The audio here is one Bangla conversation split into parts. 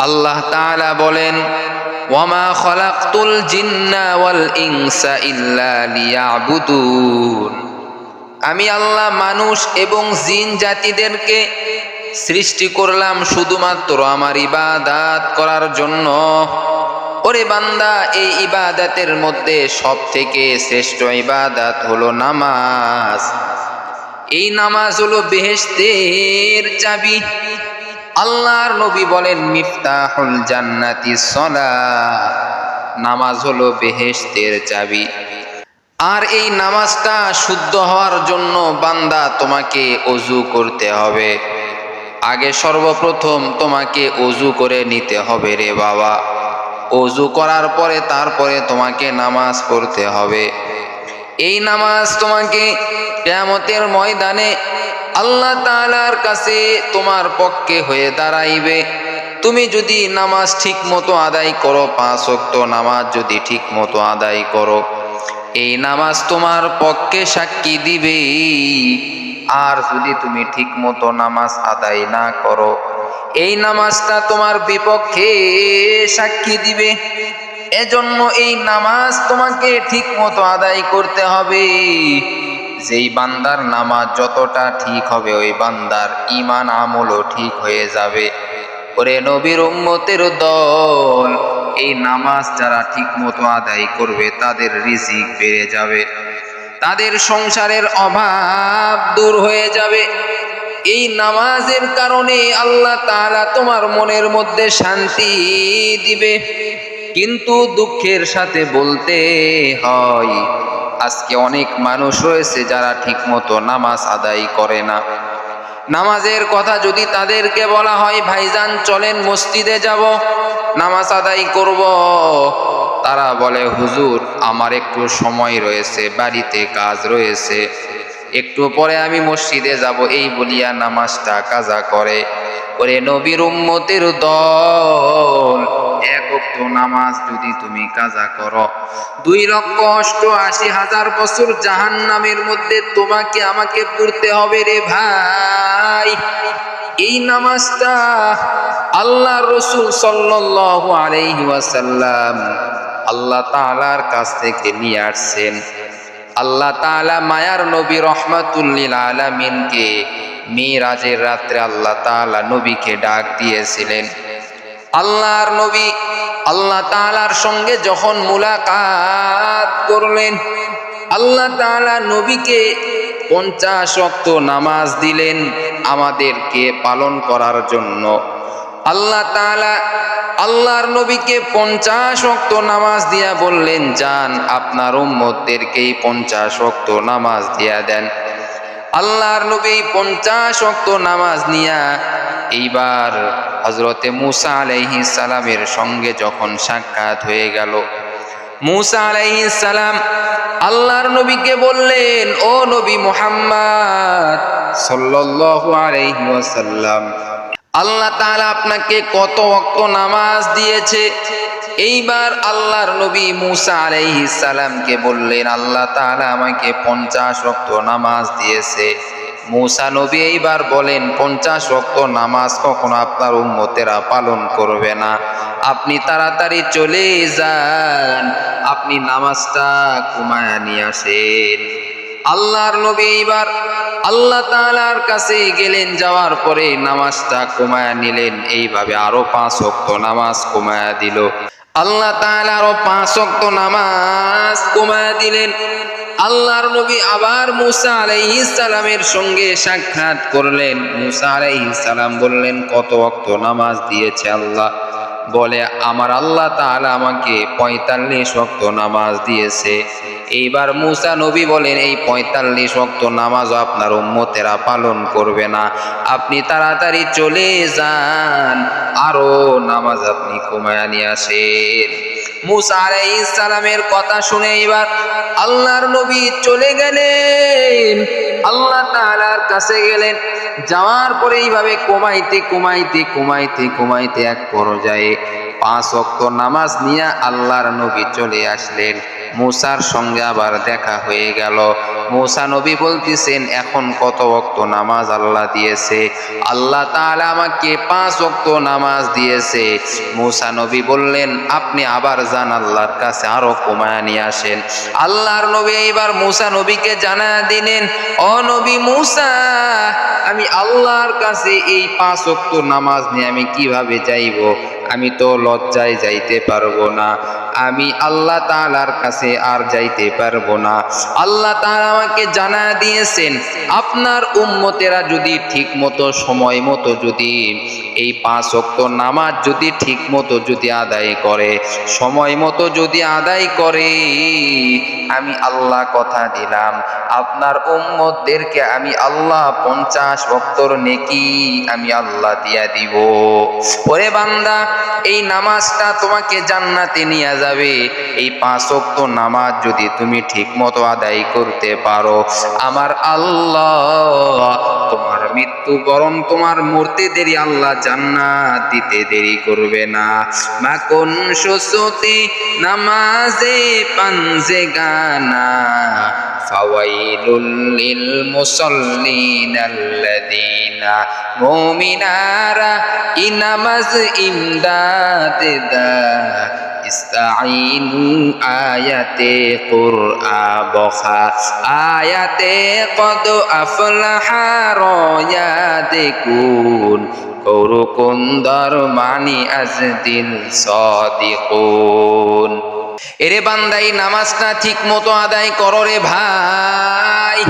আল্লাহ তাআলা বলেন, ওয়ামা খলাকতুল জিন্না ওয়াল ইনসা ইল্লা লিয়াবুদুন। আমি আল্লাহ মানুষ এবং জিন জাতিদেরকে সৃষ্টি করলাম শুধুমাত্র আমার ইবাদাত করার জন্য। ওরে বান্দা, এই ইবাদাতের মধ্যে সব থেকে শ্রেষ্ঠ ইবাদাত হলো নামাজ। এই নামাজ হলো বেহেশতের চাবি। আল্লাহর নবী বলেন, মিফতাহুল জান্নাতি সলা নামাজ হলো বেহেশতের চাবি। আর এই নামাজটা শুদ্ধ হওয়ার জন্য বান্দা তোমাকে অজু করতে হবে। আগে সর্বপ্রথম তোমাকে অজু করে নিতে হবে রে বাবা। অজু করার পরে তারপরে তোমাকে নামাজ পড়তে হবে। এই নামাজ তোমাকে কেয়ামতের ময়দানে আল্লাহ তালার কাছে তোমার পক্ষে হয়ে দাঁড়াইবে। তুমি যদি নামাজ ঠিক মতো আদায় করো, পাঁচ ওয়াক্ত নামাজ যদি ঠিক মতো আদায় করো, এই নামাজ তোমার পক্ষে সাক্ষী দিবে। আর যদি তুমি ঠিক মতো নামাজ আদায় না করো, এই নামাজটা তোমার বিপক্ষে সাক্ষী দিবে। এজন্য এই নামাজ তোমাকে ঠিক মতো আদায় করতে হবে। যেই বান্দার নামাজ যতটা ঠিক হবে, ওই বান্দার ইমান আমলও ঠিক হয়ে যাবে। ওরে নবীর উম্মতের দল, এই নামাজ যারা ঠিক মতো আদায় করবে, তাদের রিজিক বেড়ে যাবে। তাদের সংসারের অভাব দূর হয়ে যাবে। এই নামাজের কারণে আল্লাহ তাআলা তোমার মনের মধ্যে শান্তি দিবে। কিন্তু দুঃখের সাথে বলতে হয় আজকে অনেক মানুষ রয়েছে যারা ঠিকমতো নামাজ আদায় করে না। নামাজের কথা যদি তাদেরকে বলা হয়, ভাইজান, চলেন মসজিদে যাব, নামাজ আদায় করব। তারা বলে, হুজুর, আমার একটু সময় রয়েছে, বাড়িতে কাজ রয়েছে। একটু পরে আমি মসজিদে যাব। এই বলিয়া নামাজটা কাজা করে। ওরে নবীর উম্মতের দল এক অক্ত নামাজ যদি তুমি কাজা করো। দুই লক্ষ অষ্ট আশি হাজার বছর জাহান নামের মধ্যে তোমাকে আমাকে পড়তে হবে রে ভাই। এই নামাজটা আল্লাহ রসুল সাল্লাল্লাহু আলাইহি ওয়াসাল্লাম আল্লাহ তাআলার কাছ থেকে নিয়ে আসছেন। আল্লাহ তাআলা মায়ার নবী রহমাতুল্লিল আলামিনকে মিরাজের রাত্রে আল্লাহ তাআলা নবীকে ডাক দিয়েছিলেন। আল্লাহর নবী আল্লাহ তাআলার সঙ্গে যখন মুলাকাত করলেন, আল্লাহ তাআলা নবীকে পঞ্চাশ অক্ত নামাজ দিলেন আমাদেরকে পালন করার জন্য। আল্লাহ তাআলা আল্লাহর নবীকে পঞ্চাশ অক্ত নামাজ দিয়া বললেন যান আপনার উম্মতদেরকেই পঞ্চাশ অক্ত নামাজ দিয়া দেন। আল্লাহর নবী পঞ্চাশ অক্ত নামাজ নিয়া এইবার হজরতে মুসা আলাইহি সালামের সঙ্গে যখন সাক্ষাৎ হয়ে গেল, মুসা আলাইহি সালাম আল্লাহর নবীকে বললেন, ও নবী মুহাম্মদ সাল্লাল্লাহু আলাইহি ওয়াসাল্লাম, আল্লাহ তাআলা আপনাকে কত ওয়াক্ত নামাজ দিয়েছে? এইবার আল্লাহর নবী মুসা আলাইহিস সালামকে বললেন, আল্লাহ তাআলা আমাকে পঞ্চাশ ওয়াক্ত নামাজ দিয়েছে। মুসা নবী এইবার বলেন, পঞ্চাশ ওয়াক্ত নামাজ কখনো আপনার উম্মতেরা পালন করবে না। আপনি তাড়াতাড়ি চলে যান, আপনি নামাজটা কুমায়া নিয়ে আসেন। আল্লাহর নবী এইবার আল্লাহ তাআলার কাছে গেলেন, যাওয়ার পরে নামাজটা কমায়া নিলেন। এইভাবে আরও পাঁচ ওয়াক্ত নামাজ কমায়া দিল। আল্লাহ আরও পাঁচ ওয়াক্ত নামাজ কমায়া দিলেন। আল্লাহর নবী আবার মুসা সালামের সঙ্গে সাক্ষাৎ করলেন। মুসা সালাম বললেন, কত অক্ত নামাজ দিয়েছে আল্লাহ? বলে, আমার আল্লাহ তাআলা আমাকে পঁয়তাল্লিশ ওয়াক্ত নামাজ দিয়েছে। এইবার মুসা নবী বলেন, এই পঁয়তাল্লিশ অক্ত নামাজও আপনার উম্মতেরা পালন করবে না। আপনি তাড়াতাড়ি চলে যান আরও নামাজ আপনি কমায়া নিয়ে আসেন। মুসা সালামের কথা শুনে এবার আল্লাহর নবী চলে গেলেন। আল্লাহ তাআলার কাছে গেলেন। যাওয়ার পরে এইভাবে কমাইতে কমাইতে কমাইতে কমাইতে এক পর্যায়ে পাঁচ অক্ত নামাজ নিয়ে আল্লাহর নবী চলে আসলেন। মুসার সঙ্গে আবার দেখা হয়ে গেল। মৌসা নবী বলতেছেন, এখন কত ওয়াক্ত নামাজ আল্লাহ দিয়েছে? আল্লাহ তাআলা আমাকে পাঁচ ওয়াক্ত নামাজ দিয়েছে। মৌসা নবী বললেন, আপনি আবার যান, আল্লাহর কাছে আরও কমায় নিয়ে আসেন। আল্লাহর নবী এইবার মৌসা নবীকে জানা দিলেন, ও নবী মৌসা, আমি আল্লাহর কাছে এই পাঁচ ওয়াক্ত নামাজ নিয়ে আমি কীভাবে যাইব? আমি তো লজ্জায় যাইতে পারব না। আমি আল্লাহ তাআলার কাছে আর যাইতে পারব না। আল্লাহ তাআলা আমাকে জানা দিয়েছেন, আপনার উম্মতেরা যদি ঠিক মতো সময় মতো যদি এই পাঁচ ওয়াক্ত নামাজ যদি ঠিক মতো যদি আদায় করে, সময় মতো যদি আদায় করে, আমি আল্লাহ কথা দিলাম, আপনার উম্মতদেরকে আমি আল্লাহ পঞ্চাশ ভক্তর নেকি আমি আল্লাহ দিয়া দিব। ওরে বান্দা, এই নামাজটা তোমাকে জান্নাতে নিয়ে যাবে এই পাঁচ ওয়াক্ত নামাজ যদি তুমি ঠিক মতো আদায় করতে পারো, আমার আল্লাহ তোমার মৃত্যু বরণ তোমার মরতে দেরি আল্লাহ জান্নাত দিতে দেরি করবে না। মা কোন সুসতি নামাজে পাঞ্জে গানা, ফাওয়াইলুল লিল মুসাল্লিন আল্লাযীনা মুমিনারা ইনামাজ ইমদাদ দা। ইস্তাইনু আয়াতে কুরআ বখা। আয়াতে কদ আফলাহা রয়া দেখুন কৌরকুন্দর মানি আজ দিল সদিকুন। এরে বান্দাই, নামাজটা ঠিক মতো আদায় করো রে ভাই।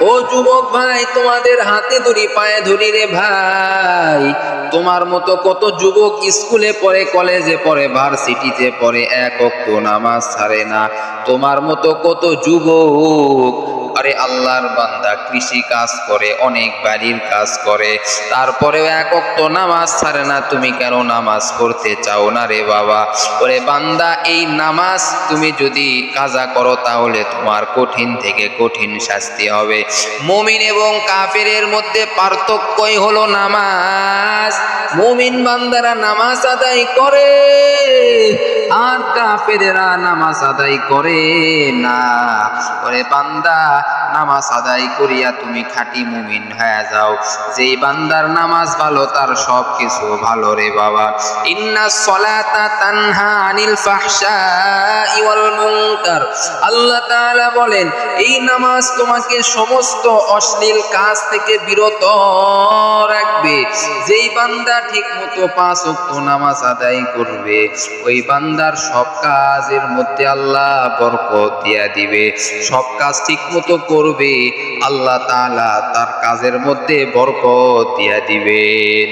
ও যুবক ভাই, তোমাদের হাতে ধরি পায়ে ধরি রে ভাই। তোমার মতো কত যুবক স্কুলে পড়ে, কলেজে পড়ে, ভার্সিটিতে পড়ে, এক অক্ত নামাজ ছাড়ে না। তোমার মতো কত যুবক আরে আল্লাহর বান্দা, কৃষি কাজ করে, অনেক বাড়ির কাজ করে, তারপরেও এক অক্ত নামাজ ছাড়ে না, তুমি কেন নামাজ পড়তে চাও না রে বাবা? ওরে বান্দা, এই নামাজ তুমি যদি কাজা করো, তাহলে তোমার কঠিন থেকে কঠিন শাস্তি হবে। মুমিন এবং কাফেরের মধ্যে পার্থক্যই হলো নামাজ। মুমিন বান্দারা নামাজ আদায় করে আর কাফেরেরা নামাজ আদায় করে না। ওরে বান্দা নামাজ আদায় করিয়া তুমি খাঁটি মুমিন হয়ে যাও। যেই বান্দার নামাজ ভালো, তার সব কিছু ভালো রে বাবা। ইন্না সলাতা তানহা আনিল ওয়াল মুনকার। আল্লাহ তাআলা বলেন, এই নামাজ তোমাকে সমস্ত অশ্লীল কাজ থেকে বিরত রাখবে। যেই বান্দা ঠিক মতো পাঁচ ওয়াক্ত নামাজ আদায় করবে, ওই বান্দার সব কাজের মধ্যে আল্লাহ বরকত দিয়া দিবে। সব কাজ ঠিক মতো করবে আল্লাহ তাআলা তার কাজের মধ্যে বরকত দিয়া দিবেন।